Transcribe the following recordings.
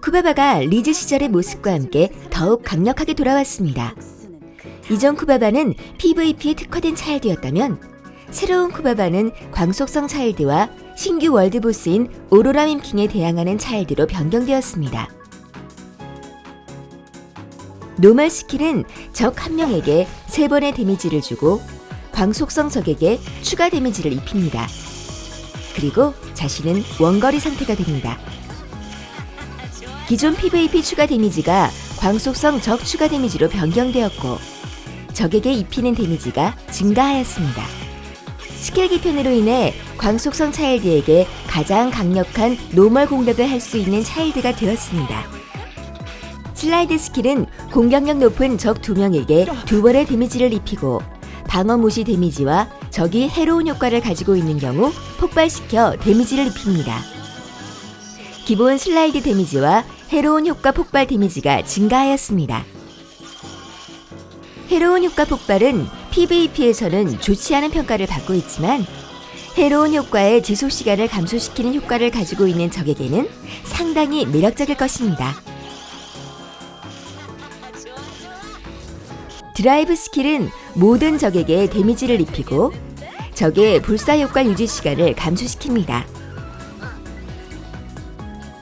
쿠바바가 리즈 시절의 모습과 함께 더욱 강력하게 돌아왔습니다. 이전 쿠바바는 PVP에 특화된 차일드였다면 새로운 쿠바바는 광속성 차일드와 신규 월드보스인 오로라 밈킹에 대항하는 차일드로 변경되었습니다. 노멀 스킬은 적 한 명에게 세 번의 데미지를 주고 광속성 적에게 추가 데미지를 입힙니다. 그리고 자신은 원거리 상태가 됩니다. 기존 PVP 추가 데미지가 광속성 적 추가 데미지로 변경되었고 적에게 입히는 데미지가 증가하였습니다. 스킬 개편으로 인해 광속성 차일드에게 가장 강력한 노멀 공격을 할 수 있는 차일드가 되었습니다. 슬라이드 스킬은 공격력 높은 적 두 명에게 두 번의 데미지를 입히고 방어 무시 데미지와 적이 해로운 효과를 가지고 있는 경우 폭발시켜 데미지를 입힙니다. 기본 슬라이드 데미지와 해로운 효과 폭발 데미지가 증가하였습니다. 해로운 효과 폭발은 PVP에서는 좋지 않은 평가를 받고 있지만 해로운 효과의 지속 시간을 감소시키는 효과를 가지고 있는 적에게는 상당히 매력적일 것입니다. 드라이브 스킬은 모든 적에게 데미지를 입히고 적의 불사 효과 유지 시간을 감소시킵니다.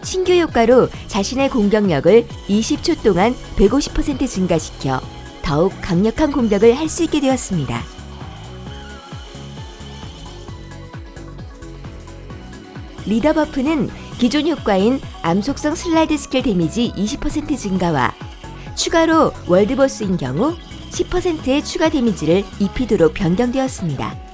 신규 효과로 자신의 공격력을 20초 동안 150% 증가시켜 더욱 강력한 공격을 할 수 있게 되었습니다. 리더 버프는 기존 효과인 암속성 슬라이드 스킬 데미지 20% 증가와 추가로 월드버스인 경우 10%의 추가 데미지를 입히도록 변경되었습니다.